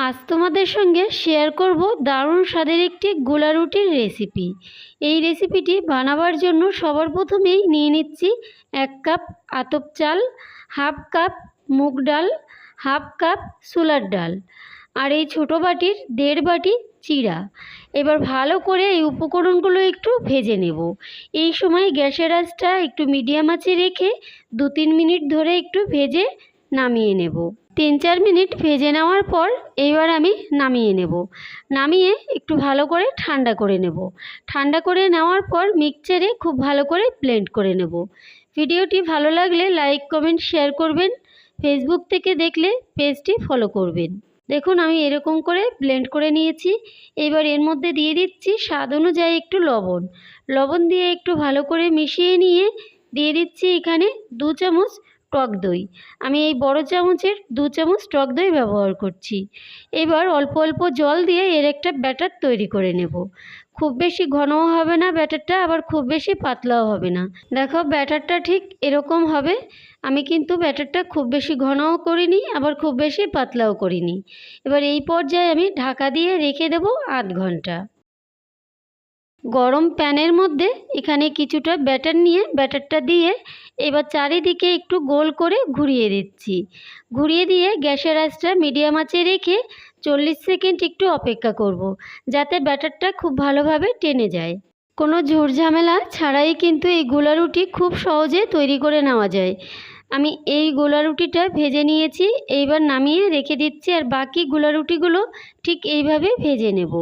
আজ তোমাদের সঙ্গে শেয়ার করব দারুণ স্বাদের একটি গোলা রুটির রেসিপি এই রেসিপিটি বানাবার জন্য সবার প্রথমেই নিয়ে নিচ্ছি এক কাপ আতপ চাল হাফ কাপ মুগ ডাল হাফ কাপ ছোলার ডাল আর এই ছোটো বাটির দেড় বাটি চিড়া। এবার ভালো করে এই উপকরণগুলো একটু ভেজে নেব। এই সময় গ্যাসের আঁচটা একটু মিডিয়াম আঁচে রেখে দু তিন মিনিট ধরে একটু ভেজে নামিয়ে নেব। তিন চার মিনিট ভেজে নেওয়ার পর এইবার আমি নামিয়ে নেব। নামিয়ে একটু ভালো করে ঠান্ডা করে নেব। ঠান্ডা করে নেওয়ার পর মিক্সচারে খুব ভালো করে ব্লেন্ড করে নেব। ভিডিওটি ভালো লাগলে লাইক, কমেন্ট, শেয়ার করবেন। ফেসবুক থেকে দেখলে পেজটি ফলো করবেন। দেখুন, আমি এরকম করে ব্লেন্ড করে নিয়েছি। এবার এর মধ্যে দিয়ে দিচ্ছি স্বাদ অনুযায়ী একটু লবণ। লবণ দিয়ে একটু ভালো করে মিশিয়ে নিয়ে দিয়ে দিচ্ছি এখানে দু চামচ টক দই। আমি এই বড় চামচের দু চামচ টক দই ব্যবহার করছি। এবার অল্প অল্প জল দিয়ে এর একটা ব্যাটার তৈরি করে নেব। খুব বেশি ঘনও হবে না ব্যাটারটা, আবার খুব বেশি পাতলাও হবে না। দেখো, ব্যাটারটা ঠিক এরকম হবে। আমি কিন্তু ব্যাটারটা খুব বেশি ঘনও করিনি, আবার খুব বেশি পাতলাও করিনি। এবার এই পর্যায়ে আমি ঢাকা দিয়ে রেখে দেব আধ ঘণ্টা। গরম প্যানের মধ্যে এখানে কিছুটা ব্যাটার নিয়ে, ব্যাটারটা দিয়ে এবার চারিদিকে একটু গোল করে ঘুরিয়ে দিচ্ছি। ঘুরিয়ে দিয়ে গ্যাসের আঁচটা মিডিয়াম আঁচে রেখে চল্লিশ সেকেন্ড একটু অপেক্ষা করব। যাতে ব্যাটারটা খুব ভালোভাবে টেনে যায়। কোনো ঝুরঝামেলা ছাড়াই কিন্তু এই গোলা রুটি খুব সহজে তৈরি করে নেওয়া যায়। আমি এই গোলা রুটিটা ভেজে নিয়েছি, এইবার নামিয়ে রেখে দিচ্ছি আর বাকি গোলা রুটিগুলো ঠিক এইভাবে ভেজে নেব।